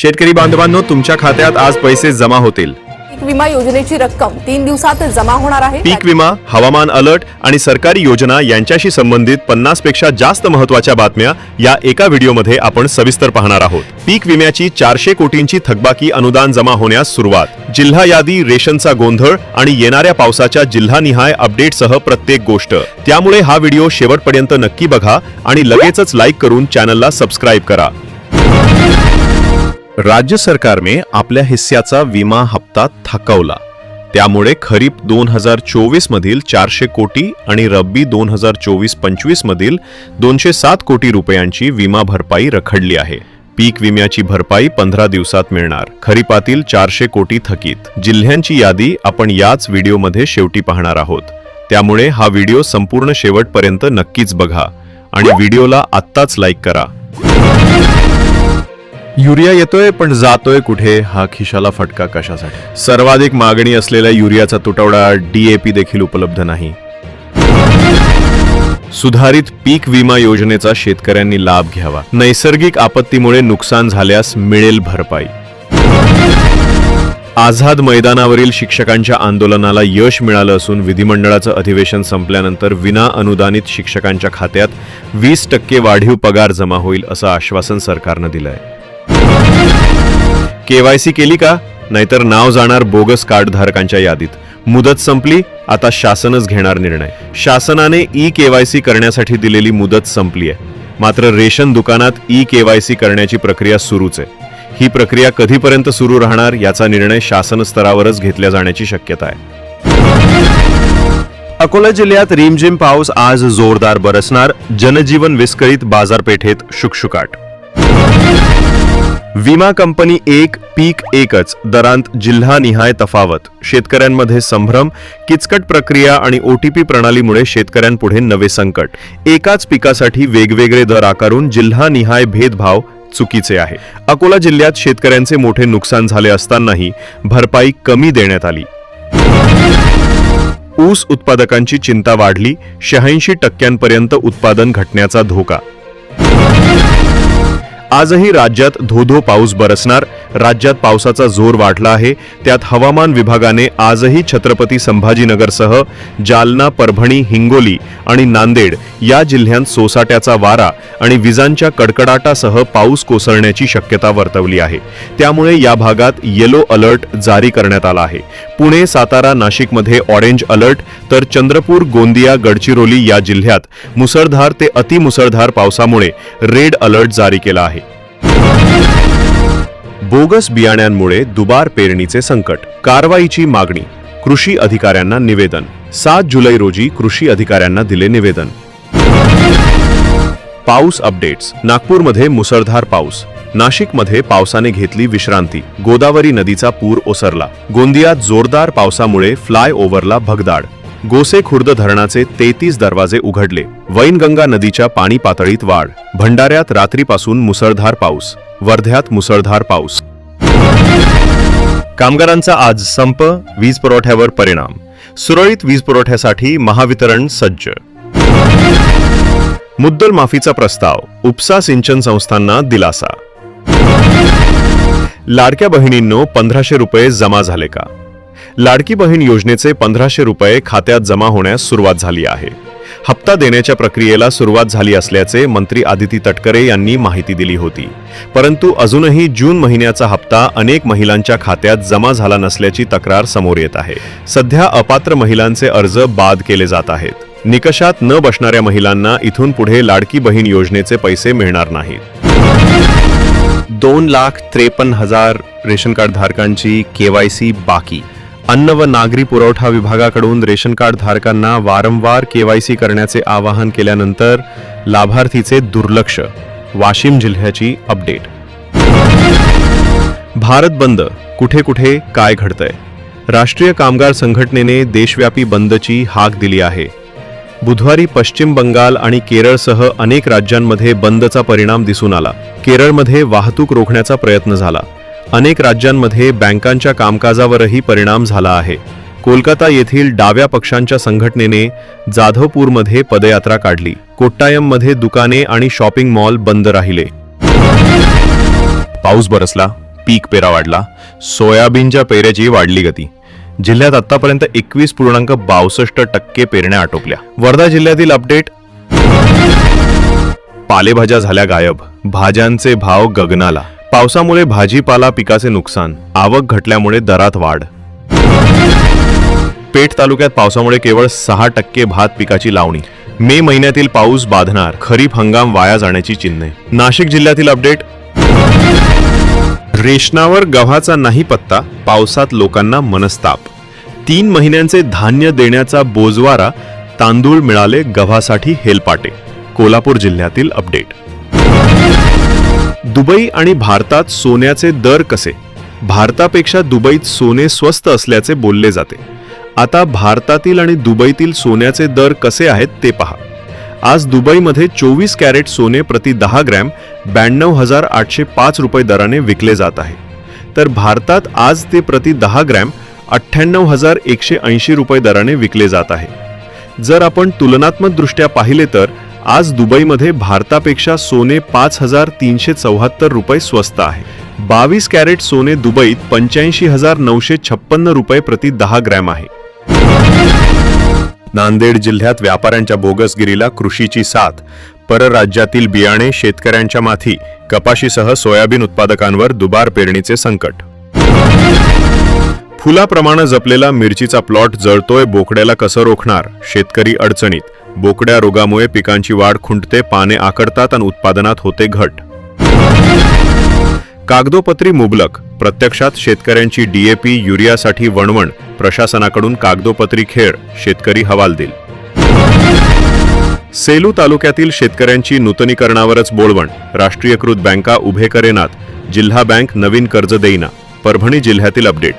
शेतकरी बांधवांनो तुमच्या खात्यात आज पैसे जमा होतील. पीक विमा योजनेची रक्कम तीन दिवसात जमा होणार आहे. पीक विमा हवामान अलर्ट आणि सरकारी योजना यांच्याशी संबंधित पन्नासपेक्षा जास्त महत्त्वाच्या बातम्या या एका व्हिडिओमध्ये आपण सविस्तर पाहणार आहोत. पीक विम्याची चारशे कोटींची थकबाकी अनुदान जमा होण्यास सुरुवात. जिल्हा यादी रेशनचा गोंधळ आणि येणाऱ्या पावसाच्या जिल्हानिहाय अपडेटसह प्रत्येक गोष्ट. त्यामुळे हा व्हिडिओ शेवटपर्यंत नक्की बघा आणि लगेचच लाईक करून चॅनलला सबस्क्राईब करा. राज्य सरकारने आपल्या हिस्स्याचा विमा हप्ता थकवला. त्यामुळे खरीप दोन हजार चोवीस मधील चारशे कोटी आणि रब्बी दोन हजार चोवीस पंचवीस मधील दोनशे सात कोटी रुपयांची विमा भरपाई रखडली आहे. पीक विम्याची भरपाई पंधरा दिवसात मिळणार. खरीपातील चारशे कोटी थकीत. जिल्ह्यांची यादी आपण याच व्हिडिओमध्ये शेवटी पाहणार आहोत. त्यामुळे हा व्हिडिओ संपूर्ण शेवटपर्यंत नक्कीच बघा आणि व्हिडिओला आत्ताच लाईक करा. युरिया येतोय पण जातोय कुठे? हा खिशाला फटका कशासाठी? सर्वाधिक मागणी असलेल्या युरियाचा तुटवडा डीएपी देखील उपलब्ध नाही. सुधारित पीक विमा योजनेचा शेतकऱ्यांनी लाभ घ्यावा. नैसर्गिक आपत्तीमुळे नुकसान झाल्यास मिळेल भरपाई. आझाद मैदानावरील शिक्षकांच्या आंदोलनाला यश मिळालं असून विधिमंडळाचं अधिवेशन संपल्यानंतर विना अनुदानित शिक्षकांच्या खात्यात वीस टक्के वाढीव पगार जमा होईल असं आश्वासन सरकारनं दिलंय. केवायसी केली का? नाहीतर नाव जाणार बोगस कार्डधारकांच्या यादीत. मुदत संपली आता शासनच घेणार निर्णय. शासनाने ई केवायसी करण्यासाठी दिलेली मुदत संपली आहे. मात्र रेशन दुकानात ई केवायसी करण्याची प्रक्रिया सुरूच आहे. ही प्रक्रिया कधीपर्यंत सुरू राहणार याचा निर्णय शासन स्तरावरच घेतल्या जाण्याची शक्यता आहे. अकोला जिल्ह्यात रिमझिम पाऊस आज जोरदार बरसणार. जनजीवन विस्कळीत बाजारपेठेत शुकशुकाट. विमा कंपनी एक पीक एकच दरांत जिल्हानिहाय तफावत. शेतकऱ्यांमध्ये संभ्रम किचकट प्रक्रिया आणि ओटीपी प्रणालीमुळे शेतकऱ्यांपुढे नवे संकट. एकाच पिकासाठी वेगवेगळे दर आकारून जिल्हानिहाय भेदभाव चुकीचे आहे. अकोला जिल्ह्यात शेतकऱ्यांचे मोठे नुकसान झाले असतानाही भरपाई कमी देण्यात आली. ऊस उत्पादकांची चिंता वाढली शहाऐंशी टक्क्यांपर्यंत उत्पादन घटण्याचा धोका. आजही राज्यात धोधो पाऊस बरसणार. राज्यात पावसाचा जोर वाढला आहे. त्यात हवामान विभागाने आजही छत्रपती संभाजीनगरसह जालना परभणी हिंगोली आणि नांदेड या जिल्ह्यांत सोसाट्याचा वारा आणि विजांच्या कडकडाटासह पाऊस कोसळण्याची शक्यता वर्तवली आहे. त्यामुळे या भागात येलो अलर्ट जारी करण्यात आला आहे. पुणे सातारा नाशिकमध्ये ऑरेंज अलर्ट तर चंद्रपूर गोंदिया गडचिरोली या जिल्ह्यात मुसळधार ते अतिमुसळधार पावसामुळे रेड अलर्ट जारी केला आहे. बोगस बियाण्यांमुळे दुबार पेरणीचे संकट. कारवाईची मागणी. कृषी अधिकाऱ्यांना निवेदन. सात जुलै रोजी कृषी अधिकाऱ्यांना दिले निवेदन. पाऊस अपडेट्स. नागपूरमध्ये मुसळधार पाऊस. नाशिकमध्ये पावसाने घेतली विश्रांती. गोदावरी नदीचा पूर ओसरला. गोंदियात जोरदार पावसामुळे फ्लाय ओव्हरला भगदाड गोसे खुर्द धरणाचे तेहतीस दरवाजे उघडले. वैनगंगा नदीच्या पाणी पातळीत वाढ. भंडाऱ्यात रात्रीपासून मुसळधार पाऊस. वर्ध्यात मुसळधार पाऊस. कामगारांचा आज संप वीज पुरवठ्यावर परिणाम. सुरळीत वीज पुरवठ्यासाठी महावितरण सज्ज. मुद्दल माफीचा प्रस्ताव. उपसा सिंचन संस्थांना दिलासा. लाडक्या बहिणींनो पंधराशे रुपये जमा झाले का? लाडकी बहीण योजनेचे पंधराशे रुपये खात्यात जमा होण्यास सुरुवात झाली आहे. हप्ता देण्याच्या प्रक्रियेला सुरुवात झाली असल्याचे मंत्री आदिती तटकरे यांनी माहिती दिली होती. परंतु अजूनही जून महिन्याचा हप्ता अनेक महिलांच्या खात्यात जमा झाला नसल्याची तक्रार समोर येत आहे. सध्या अपात्र महिलांचे अर्ज बाद केले जात आहेत. निकषात न बसणाऱ्या महिलांना इथून पुढे लाडकी बहीण योजनेचे पैसे मिळणार नाहीत. दोन लाख त्रेपन्न हजार रेशन कार्ड धारकांची केवायसी बाकी. अन्न व नागरी पुरवठा विभागाकडून रेशन कार्ड धारकांना वारंवार केवायसी करण्याचे आवाहन केल्यानंतर लाभार्थीचे दुर्लक्ष. वाशिम जिल्ह्याची अपडेट. भारत बंद. कुठे कुठे काय घडतंय? राष्ट्रीय कामगार संघटनेने देशव्यापी बंदची हाक दिली आहे. बुधवारी पश्चिम बंगाल आणि केरळसह अनेक राज्यांमध्ये बंदचा परिणाम दिसून आला. केरळमध्ये वाहतूक रोखण्याचा प्रयत्न झाला. अनेक राज्यांमध्ये बँकांच्या कामकाजावरही परिणाम झाला आहे. कोलकाता येथील डाव्या पक्षांच्या संघटनेने जाधवपूरमध्ये पदयात्रा काढली. कोट्टायममध्ये दुकाने आणि शॉपिंग मॉल बंद राहिले. पाऊस बरसला पीक पेरा वाढला सोयाबीनच्या पेऱ्याची वाढली गती. जिल्ह्यात आतापर्यंत एकवीस पूर्णांक बावसष्ट टक्के पेरण्या आटोपल्या. वर्धा जिल्ह्यातील अपडेट पालेभाज्या झाल्या गायब भाज्यांचे भाव गगनाला. पावसामुळे भाजीपाला पिकाचे नुकसान आवक घटल्यामुळे दरात वाढ. पेठ तालुक्यात पावसामुळे केवळ सहा टक्के भात पिकाची लावणी. मे महिन्यातील पाऊस बाधणार खरीप हंगाम वाया जाण्याची चिन्हे. नाशिक जिल्ह्यातील अपडेट रेशनावर गव्हाचा नाही पत्ता पावसात लोकांना मनस्ताप. तीन महिन्यांचे धान्य देण्याचा बोजवारा तांदूळ मिळाले गव्हासाठी हेलपाटे. कोल्हापूर जिल्ह्यातील अपडेट. दुबई आणि भारतात सोन्याचे दर कसे? भारतापेक्षा दुबईत सोने स्वस्त असल्याचे बोलले जाते. आता भारतातील आणि दुबईतील सोन्याचे दर कसे आहेत ते पहा. आज दुबईमध्ये चोवीस कॅरेट सोने प्रति दहा ग्रॅम ब्याण्णव हजार आठशे पाच रुपये दराने विकले जात आहे. तर भारतात आज ते प्रति दहा ग्रॅम अठ्ठ्याण्णव हजार एकशे ऐंशी रुपये दराने विकले जात आहे. जर आपण तुलनात्मकदृष्ट्या पाहिले तर आज दुबईमध्ये भारतापेक्षा सोने पाच हजार तीनशे चौहत्तर रुपये स्वस्त आहे. बावीस कॅरेट सोने दुबईत पंच्याऐंशी हजार नऊशे छप्पन्न रुपये प्रति दहा ग्रॅम आहे. नांदेड जिल्ह्यात व्यापाऱ्यांच्या बोगसगिरीला कृषीची साथ. परराज्यातील बियाणे शेतकऱ्यांच्या माथी. कपाशीसह सोयाबीन उत्पादकांवर दुबार पेरणीचे संकट. फुलाप्रमाणे जपलेला मिरचीचा प्लॉट जळतोय बोकड्याला कसं रोखणार? शेतकरी अडचणीत. बोकड्या रोगामुळे पिकांची वाढ खुंटते पाने आकडतात आणि उत्पादनात होते घट. कागदोपत्री मुबलक. प्रत्यक्षात शेतकऱ्यांची डीएपी युरियासाठी वणवण. प्रशासनाकडून कागदोपत्री खेळ. शेतकरी हवालदिल सेलू तालुक्यातील शेतकऱ्यांची नूतनीकरणावरच बोलवण. राष्ट्रीयकृत बँका उभे करेनात. जिल्हा बँक नवीन कर्ज देईना. परभणी जिल्ह्यातील अपडेट.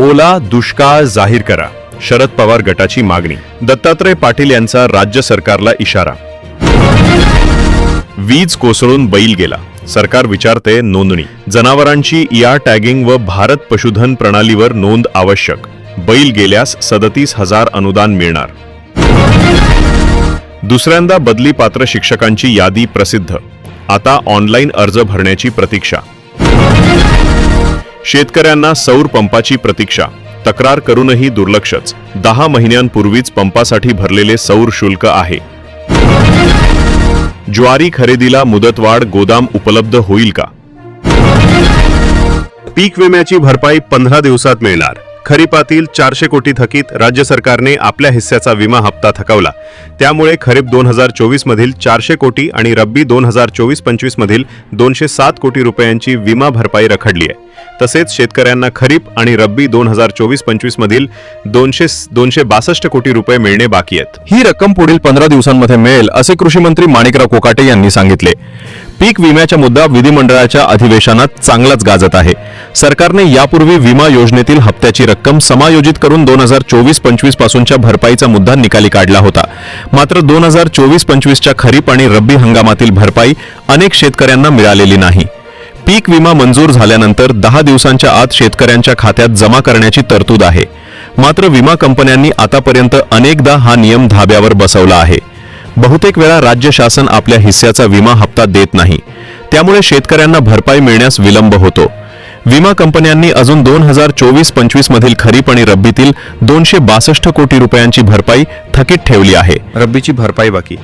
ओला दुष्काळ जाहीर करा. शरद पवार गटाची मागणी. दत्तात्रय पाटील यांचा राज्य सरकारला इशारा. वीज कोसळून बैल गेला. सरकार विचारते नोंदणी. जनावरांची या टॅगिंग व भारत पशुधन प्रणालीवर नोंद आवश्यक. बैल गेल्यास सदतीस हजार अनुदान मिळणार. दुसऱ्यांदा बदली पात्र शिक्षकांची यादी प्रसिद्ध. आता ऑनलाईन अर्ज भरण्याची प्रतीक्षा. शेतकऱ्यांना सौर पंपाची प्रतीक्षा. तक्रार करूनही दुर्लक्षच. दहा महिन्यांपूर्वीच पंपासाठी भरलेले सौर शुल्क आहे. ज्वारी खरेदीला मुदतवाढ गोदाम उपलब्ध होईल का? पीक विम्याची भरपाई पंधरा दिवसात मिळणार. खरीपातील चारशे कोटी थकीत राज्य सरकारने आपल्या हिस्स्याचा विमा हप्ता थकवला. त्यामुळे खरीप दोन हजार चोवीस मधील चारशे कोटी आणि रब्बी दोन हजार चोवीस पंचवीस मधील दोनशे सात कोटी रुपयांची विमा भरपाई रखडली आहे. तसेच शेतकऱ्यांना खरीप आणि रब्बी दोन हजार चोवीस पंचवीस मधील दोनशे दोनशे बासष्ट कोटी रुपये मिळणे बाकी आहेत. ही रक्कम पुढील पंधरा दिवसांमध्ये मिळेल असे कृषी मंत्री माणिकराव कोकाटे यांनी सांगितले. पीक विम्याचा मुद्दा विधिमंडळाच्या अधिवेशनात चांगलाच गाजत आहे. सरकारने यापूर्वी विमा योजनेतील हप्त्याची रक्कम समायोजित करून दोन हजार चोवीस पंचवीस पासूनच्या भरपाईचा मुद्दा निकाली काढला होता. मात्र दोन हजार चोवीस पंचवीसच्या खरीप आणि रब्बी हंगामातील भरपाई अनेक शेतकऱ्यांना मिळालेली नाही. पीक विमा मंजूर झाल्यानंतर दहा दिवसांच्या आत शेतकऱ्यांच्या खात्यात जमा करण्याची तरतूद आहे. मात्र विमा कंपन्यांनी आतापर्यंत अनेकदा हा नियम धाब्यावर बसवला आहे. बहुतेक वेळा राज्य शासन आपल्या हिस्स्याचा विमा हप्ता देत नाही. त्यामुळे शेतकऱ्यांना भरपाई मिळण्यास विलंब होतो. विमा कंपन्यांनी अजून दोन हजार चोवीस पंचवीस मधील खरीप आणि रब्बीतील दोनशे बासष्ट कोटी रुपयांची भरपाई थकीत ठेवली आहे. रब्बीची भरपाई बाकी.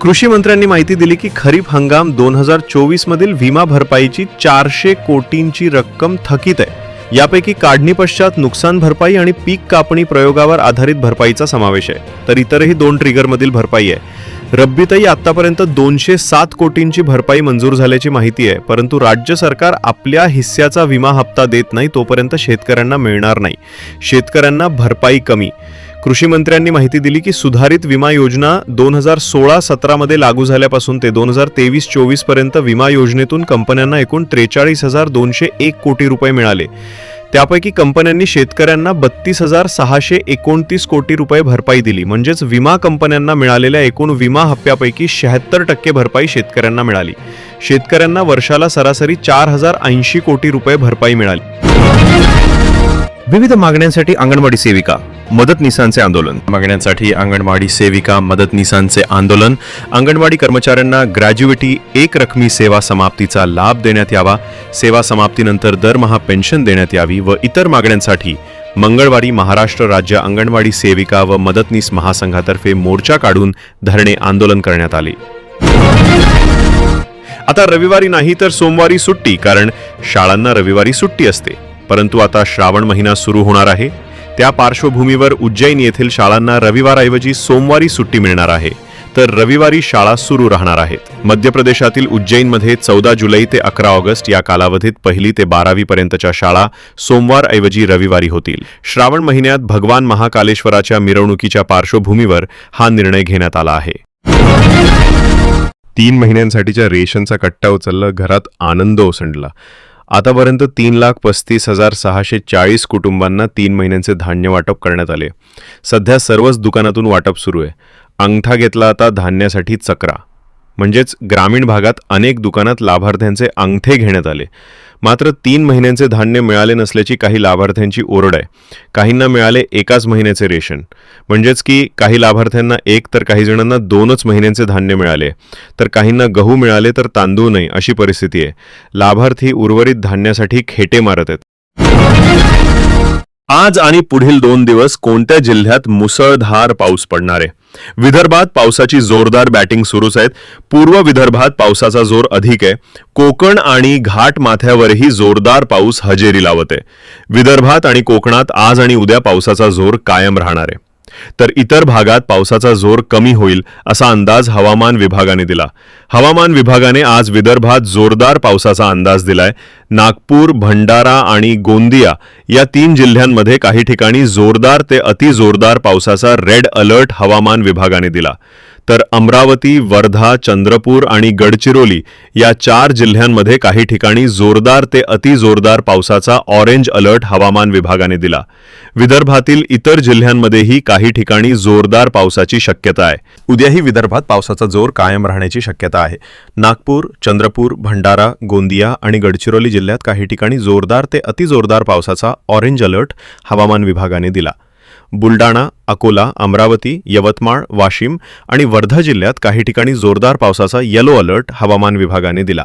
कृषी मंत्र्यांनी माहिती दिली की खरीप हंगाम दोन हजार चोवीस मधील विमा भरपाईची चारशे कोटींची रक्कम थकीत आहे. यापैकी काढणी पश्चात नुकसान भरपाई आणि पीक कापणी प्रयोगावर आधारित भरपाईचा समावेश आहे. तर इतरही दोन ट्रिगरमधील भरपाई आहे. रब्बीतही आतापर्यंत दोनशे सात कोटींची भरपाई मंजूर झाल्याची माहिती आहे परंतु राज्य सरकार आपल्या हिस्स्याचा विमा हप्ता देत नाही तोपर्यंत शेतकऱ्यांना मिळणार नाही. शेतकऱ्यांना भरपाई कमी. कृषी मंत्र्यांनी माहिती दिली की सुधारित विमा योजना दोन हजार सोळा सतरामध्ये लागू झाल्यापासून ते दोन हजार तेवीस चोवीसपर्यंत विमा योजनेतून कंपन्यांना एकूण त्रेचाळीस हजार दोनशे एक कोटी रुपये मिळाले. त्यापैकी कंपन्यांनी शेतकऱ्यांना बत्तीस हजार सहाशे एकोणतीस कोटी रुपये भरपाई दिली. म्हणजेच विमा कंपन्यांना मिळालेल्या एकूण विमा हप्त्यापैकी शहात्तर टक्के भरपाई शेतकऱ्यांना मिळाली. शेतकऱ्यांना वर्षाला सरासरी चार हजार ऐंशी कोटी रुपये भरपाई मिळाली. विविध मागण्यांसाठी अंगणवाडी सेविका मदतनीसांचे आंदोलन. मागण्यांसाठी अंगणवाडी सेविका मदतनीसांचे आंदोलन. अंगणवाडी कर्मचाऱ्यांना ग्रॅज्युएटी एक रकमी सेवा समाप्तीचा लाभ देण्यात यावा. सेवा समाप्तीनंतर दरमहा पेन्शन देण्यात यावी व इतर मागण्यांसाठी मंगळवारी महाराष्ट्र राज्य अंगणवाडी सेविका व मदतनीस महासंघातर्फे मोर्चा काढून धरणे आंदोलन करण्यात आले. आता रविवारी नाही तर सोमवारी सुट्टी कारण शाळांना रविवारी सुट्टी असते. परंतु आता श्रावण महिना सुरू होणार आहे. त्या पार्श्वभूमीवर उज्जैन येथील शाळांना रविवारऐवजी सोमवारी सुट्टी मिळणार आहे. तर रविवारी शाळा सुरू राहणार आहेत. मध्य प्रदेशातील उज्जैनमध्ये चौदा जुलै ते अकरा ऑगस्ट या कालावधीत पहिली ते बारावी पर्यंतच्या शाळा सोमवार ऐवजी रविवारी होतील. श्रावण महिन्यात भगवान महाकालेश्वराच्या मिरवणुकीच्या पार्श्वभूमीवर हा निर्णय घेण्यात आला आहे. तीन महिन्यांसाठीच्या रेशनचा कट्टा उचलला घरात आनंद ओसंडला. आतापर्यंत तीन लाख पस्तीस हजार सहाशे चाळीस कुटुंबांना तीन महिन्यांचे धान्य वाटप करण्यात आले. सध्या सर्वच दुकानातून वाटप सुरू आहे. अंगठा घेतला आता धान्यासाठी चक्रा. म्हणजेच ग्रामीण भागात अनेक दुकानात लाभार्थ्यांचे अंगठे घेण्यात आले. मात्र तीन महिन्यांचे धान्य मिळाले नसल्याची काही लाभार्थ्यांची ओरड आहे. काहींना मिळाले एकाच महिन्याचे रेशन. म्हणजेच की काही लाभार्थ्यांना एक तर काही जणांना दोनच महिन्यांचे धान्य मिळाले. तर काहींना गहू मिळाले तर तांदूळ नाही अशी परिस्थिती आहे. लाभार्थी उर्वरित धान्यासाठी खेटे मारत आहेत. आज आणि पुढील दोन दिवस कोणत्या जिल्ह्यात मुसळधार पाऊस पडणार आहे? विदर्भात पावसाची जोरदार बॅटिंग सुरूच आहेत. पूर्व विदर्भात पावसाचा जोर अधिक आहे. कोकण आणि घाट माथ्यावरही जोरदार पाऊस हजेरी लावत आहे. विदर्भात आणि कोकणात आज आणि उद्या पावसाचा जोर कायम राहणार आहे. तर इतर भागात पावसाचा जोर कमी होईल असा अंदाज हवामान विभागाने दिला. हवामान विभागाने आज विदर्भात जोरदार पावसाचा अंदाज दिलाय. नागपूर भंडारा आणि गोंदिया या तीन जिल्ह्यांमध्ये काही ठिकाणी जोरदार ते अतिजोरदार पावसाचा रेड अलर्ट हवामान विभागाने दिला. तर अमरावती वर्धा चंद्रपूर आणि गडचिरोली या चार जिल्ह्यांमध्ये काही ठिकाणी जोरदार ते अतिजोरदार पावसाचा ऑरेंज अलर्ट हवामान विभागाने दिला. विदर्भातील इतर जिल्ह्यांमध्येही काही ठिकाणी जोरदार पावसाची शक्यता आहे. उद्याही विदर्भात पावसाचा जोर कायम राहण्याची शक्यता आहे. नागपूर चंद्रपूर भंडारा गोंदिया आणि गडचिरोली जिल्ह्यात काही ठिकाणी जोरदार ते अतिजोरदार पावसाचा ऑरेंज अलर्ट हवामान विभागाने दिला. बुलडाणा अकोला अमरावती यवतमाळ वाशिम आणि वर्धा जिल्ह्यात काही ठिकाणी जोरदार पावसाचा येलो अलर्ट हवामान विभागाने दिला.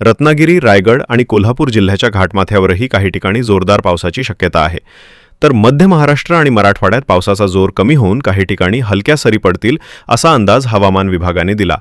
रत्नागिरी रायगड आणि कोल्हापूर जिल्ह्याच्या घाटमाथ्यावरही काही ठिकाणी जोरदार पावसाची शक्यता आहे. तर मध्य महाराष्ट्र आणि मराठवाड्यात पावसाचा जोर कमी होऊन काही ठिकाणी हलक्या सरी पडतील असा अंदाज हवामान विभागाने दिला.